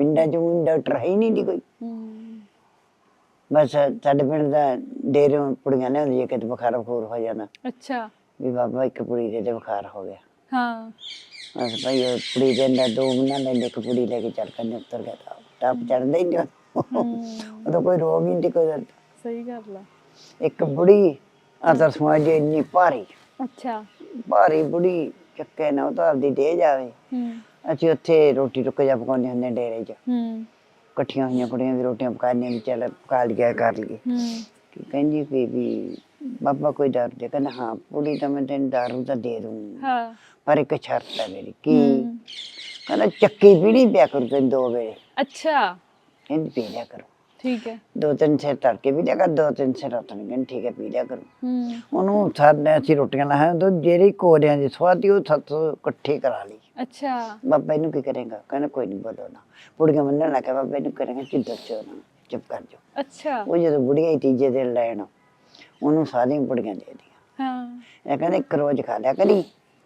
ਪਿੰਡਾਂ 'ਚ ਊਂ ਡਾਕਟਰ ਹੈ ਹੀ ਨਹੀਂ ਦੀ ਕੋਈ। ਬਸ ਸਾਡੇ ਪਿੰਡ ਦਾ ਡੇਰੋਂ ਕੁੜੀਆਂ ਨੇ ਹੁੰਦੀ ਕਿਤੇ ਬੁਖਾਰ ਬਖੂਰ ਹੋ ਜਾਣਾ ਅੱਛਾ। ਵੀ ਬਾਬਾ ਇੱਕ ਕੁੜੀ ਦੇ ਤੇ ਬੁਖਾਰ ਹੋ ਗਿਆ। ਹਾਂ। ਬਸ ਭਾਈ ਉਹ ਕੁੜੀ ਦੇ ਅੰਦਰ ਦੋ ਮਹੀਨਾ ਲੈਂਦੇ ਇੱਕ ਕੁੜੀ ਲੈ ਕੇ ਚੱਲ ਕੰਨੇ ਉੱਤਰ ਗਿਆ ਤਾਂ। ਟੱਪ ਚੜਦਾ ਹੀ ਨਹੀਂ ਉਹਦਾ ਕੋਈ ਰੋਗ ਹੀ ਨਹੀਂ ਕੋਈ। ਸਹੀ ਗੱਲ ਆ। ਇੱਕ ਬੁੜੀ ਆਦਰ ਸਮਾਜ ਦੀ ਇੰਨੀ ਭਾਰੀ। ਅੱਛਾ। ਭਾਰੀ ਬੁੜੀ ਚੱਕੇ ਨਾ ਉਹ ਤਾਂ ਆਪਦੀ ਦੇ ਜਾਵੇ। ਹੂੰ। ਅਸੀਂ ਉੱਥੇ ਰੋਟੀ ਟੁੱਕ ਜਾ ਪਕਾਉਂਦੇ ਹੁੰਦੇ ਡੇਰੇ 'ਚ। ਹੂੰ। ਇਕੱਠੀਆਂ ਹੋਈਆਂ ਕੁੜੀਆਂ ਵੀ ਰੋਟੀਆਂ ਪਕਾਉਂਦੀਆਂ ਵੀ ਚੱਲ ਪਕਾ ਲਿਆ ਕਰ ਲਈਏ। ਹੂੰ। ਕਿ ਕਹਿੰਦੀ ਕਿ ਵੀ ਬਾਬਾ ਕੋਈ ਦਾਰੂ ਦੇ ਕਹਿੰਦਾ ਹਾਂ ਕੁੜੀ ਤਾਂ ਮੈਂ ਤੈਨੂੰ ਦਾਰੂ ਤਾਂ ਦੇ ਦੂੰ ਹਾਂ। ਪਰ ਇੱਕ ਸ਼ਰਤ ਹੈ ਮੇਰੀ ਕੀ ਹੂੰ। ਕਹਿੰਦਾ ਚੱਕੀ ਪੀਣੀ ਪਿਆ ਕਰੂ ਤੈਨੂੰ ਦੋ ਵੇਲੇ। ਅੱਛਾ। ਕਹਿੰਦੀ ਪੀ ਲਿਆ ਕਰੋ। ਠੀਕ ਹੈ। ਦੋ ਤਿੰਨ ਸਿਰ ਤੜਕੇ ਵੀ ਲਿਆ ਕਰ ਦੋ ਤਿੰਨ ਸਿਰ ਰਾਤ ਨੂੰ ਕਹਿੰਦੀ ਠੀਕ ਹੈ ਪੀ ਲਿਆ ਕਰੋ। ਹੂੰ। ਉਹਨੂੰ ਸਾਡੇ ਅਸੀਂ ਰੋਟੀਆਂ ਲਾਹਾਂ ਤੋਂ ਜਿਹੜੀ ਕੋਰਿਆਂ ਦੀ ਸਵਾਦੀ ਉਹ ਸੱਤ ਇਕੱਠੀ ਕਰਾ ਲਈ। ਅੱਛਾ। ਬਾਬਾ ਇਹਨੂੰ ਕੀ ਕਰੇਗਾ? ਕਹਿੰਦਾ ਕੋਈ ਨਹੀਂ ਬੋਲੋ ਨਾ। ਕੁੜੀਆਂ ਮੰਨਣ ਲੱਗਾ ਬਾਬਾ ਇਹਨੂੰ ਕਰੇਗਾ ਚਿੱਦਰ ਚੋ ਨਾ ਚੁੱਪ ਕਰ ਜਾ ਅੱਛਾ। ਉਹ ਜਦੋਂ ਬੁੜੀਆਂ ਹੀ ਤੀਜੇ ਦਿਨ ਲੈਣ ਉਹਨੂੰ ਸਾਰੀਆਂ ਬੁੜੀਆਂ ਦੇ ਦੀਆਂ ਹਾਂ। ਇਹ ਕਹਿੰਦੇ ਇੱਕ ਰੋਜ਼ ਖਾ ਲਿਆ ਕਰੀ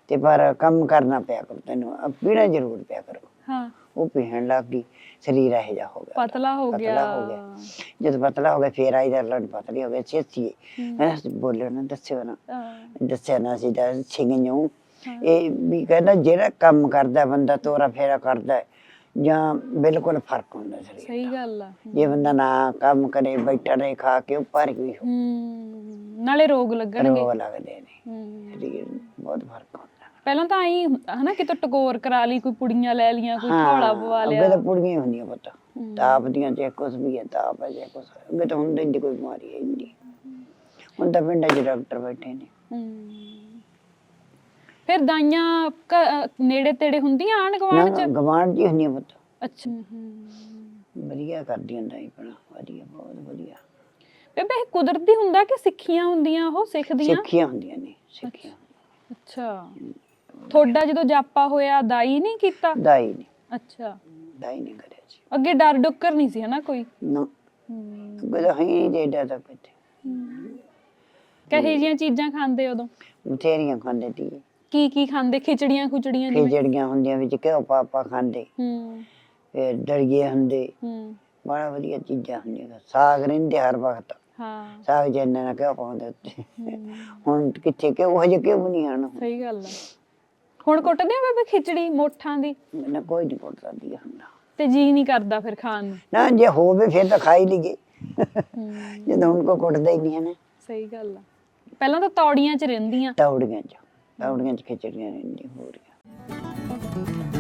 ਤੇ ਪਰ ਕੰਮ ਕਰਨਾ ਪਿਆ ਕਰੋ ਤੈਨੂੰ ਪੀਣਾ ਜ਼ਰੂਰ ਪਿਆ ਕਰੋ। ਹਾਂ। ਉਹ ਪੀਣ ਲੱਗ ਗਈ ਸਰੀਰ ਇਹ ਜਾ ਹੋ ਗਿਆ। ਪਤਲਾ ਹੋ ਪਤਲਾ ਗਿਆ ਹੋ ਗਿਆ। ਜਦ ਪਤਲਾ ਹੋ ਗਿਆ ਫੇਰ ਆਈ ਦਾ ਲੜ ਪਤਲੀ ਹੋ ਗਿਆ ਛੇਤੀ। ਬੋਲਿਓ ਨਾ ਦੱਸਿਓ ਨਾ। ਦੱਸਿਆ ਨਾ ਸੀ ਦਾ ਛਿੰਗਿਓ ਹਾਂ। ਇਹ ਵੀ ਕਹਿੰਦਾ ਜਿਹੜਾ ਕੰਮ ਕਰਦਾ ਬੰਦਾ ਤੋਰਾ ਫੇਰਾ ਕਰਦਾ ਜਾਂ ਬਿਲਕੁਲ ਫ਼ਰਕ ਹੁੰਦਾ ਸਰੀਰ ਸਹੀ ਗੱਲ ਆ ਜੇ ਬੰਦਾ ਨਾ ਕੰਮ ਕਰੇ ਬੈਠਾ ਰਹੇ ਖਾ ਕੇ ਉੱਪਰ ਵੀ ਹੋ। ਨਾਲੇ ਰੋਗ ਲੱਗਣਗੇ। ਰੋਗ ਲੱਗਦੇ ਨੇ। ਸਰੀਰ ਬਹੁਤ ਫ਼ਰਕ ਹੁੰਦਾ। ਪਹਿਲਾਂ ਤਾਂ ਆਈ ਹਨਾ ਕਿਤੇ ਟਕੋਰ ਕਰਾ ਲਈ ਕੋਈ ਪੁੜੀਆਂ ਲੈ ਲੀਆਂ ਕੋਈ ਥੋੜਾ ਪਵਾ ਅੱਗੇ ਲਿਆ। ਤਾਂ ਪੁੜੀਆਂ ਹੀ ਹੁੰਦੀਆਂ ਪੁੱਤ। ਤਾਪ ਦੀਆਂ ਜੇ ਕੁਛ ਵੀ ਹੈ ਤਾਪ ਹੈ ਜੇ ਹੈ। ਅੱਗੇ ਤਾਂ ਹੁੰਦਾ ਨਹੀਂ ਕੋਈ ਬਿਮਾਰੀ ਹੈ ਨਹੀਂ। ਹੁਣ ਤਾਂ ਪਿੰਡਾਂ 'ਚ ਡਾਕਟਰ ਬੈਠੇ ਨੇ। ਫਿਰ ਦਾਈਆਂ ਘ- ਨੇੜੇ ਤੇੜੇ ਹੁੰਦੀਆਂ ਆਣ ਗਵਾਂਢ ਨਾ ਚ ਗਵਾਂਢ ਜੀ ਹੁੰਦੀਆਂ ਪੁੱਤ। ਅੱਛਾ। ਹੂੰ ਵਧੀਆ ਕਰਦੀਆਂ ਨਹੀਂ ਪਣਾ ਵਧੀਆ ਬਹੁਤ ਵਧੀਆ। ਬੇਬੇ ਇਹ ਕੁਦਰਤੀ ਹੁੰਦਾ ਕਿ ਸਿੱਖੀਆਂ ਹੁੰਦੀਆਂ ਉਹ ਸਿੱਖਦੀਆਂ? ਸਿੱਖੀਆਂ ਹੁੰਦੀਆਂ ਨੇ ਸਿੱਖੀਆਂ ਅੱਛਾ। ਤੁਹਾਡਾ ਜਦੋਂ ਜਾਪਾ ਹੋਇਆ ਦਾਈ ਨਹੀਂ ਕੀਤਾ? ਦਾਈ ਨੇ ਅੱਛਾ। ਦਾਈ ਨੇ ਕਰਿਆ ਸੀ ਅੱਗੇ ਡਰ ਡੁੱਕਰ ਨਹੀਂ ਸੀ ਹਨਾ ਕੋਈ? ਨਾ। ਹੂੰ। ਅੱਗੇ ਤਾਂ ਹੈ ਹੀ ਨਹੀਂ ਡੇਡਾ ਤੱਕ ਇੱਥੇ। ਕਹੇ ਜੀਆਂ ਚੀਜ਼ਾਂ ਖਾਂਦੇ ਉਦੋਂ? ਬਥੇਰੀਆਂ ਖਾਂਦੇ ਤੀ ਕੀ ਕੀ ਖਾਂਦੇ? ਖਿਚੜੀਆਂ ਖੁਚੜੀਆਂ ਜਿਵੇਂ? ਖਿਚੜੀਆਂ ਹੁੰਦੀਆਂ ਵਿੱਚ ਘਿਓ ਪਾ ਪਾ ਖਾਂਦੇ। ਹੂੰ। ਫਿਰ ਦਰਗੇ ਹੁੰਦੇ। ਹੂੰ। ਬੜਾ ਵਧੀਆ ਚੀਜ਼ਾਂ ਹੁੰਦੀਆਂ। ਸਾਗ ਰਹਿੰਦੇ ਹਰ ਵਕਤ। ਹਾਂ। ਸਾਗ ਜੰਨੇ ਨਾਲ ਘਿਓ ਪਾਉਂਦੇ ਉੱਤੇ। ਹੂੰ, ਹੁਣ ਕਿੱਥੇ ਕਿਉਂ ਹਜੇ ਕਿਉਂ ਨਹੀਂ ਹਨ ਸਹੀ ਗੱਲ ਆ। ਹੁਣ ਕੁੱਟਦੇ ਆ ਬੇਬੇ ਖਿਚੜੀ ਮੋਠਾਂ ਦੀ? ਮੈਨੂੰ ਕੋਈ ਨਹੀਂ ਪੁੱਛਦਾ ਦੀ ਹੁੰਦਾ ਤੇ ਜੀ ਨਹੀਂ ਕਰਦਾ ਫਿਰ ਖਾਣ ਨੂੰ? ਨਾ ਜੇ ਹੋਵੇ ਫਿਰ ਤਾਂ ਖਾ ਹੀ ਲਈਏ। ਹੂੰ, ਜਦੋਂ ਹੁਣ ਕੋ ਕੁੱਟਦਾ ਹੀ ਨਹੀਂ ਹਨ ਸਹੀ ਗੱਲ ਆ। ਪਹਿਲਾਂ ਤਾਂ ਤੌੜੀਆਂ 'ਚ ਰਹਿੰਦੀਆਂ। ਤੌੜੀਆਂ ਚ। ਆਉੜੀਆਂ ਚ ਖਿਚੜੀਆਂ ਰਹਿੰਦੀਆਂ ਹੋ ਰਹੀਆਂ।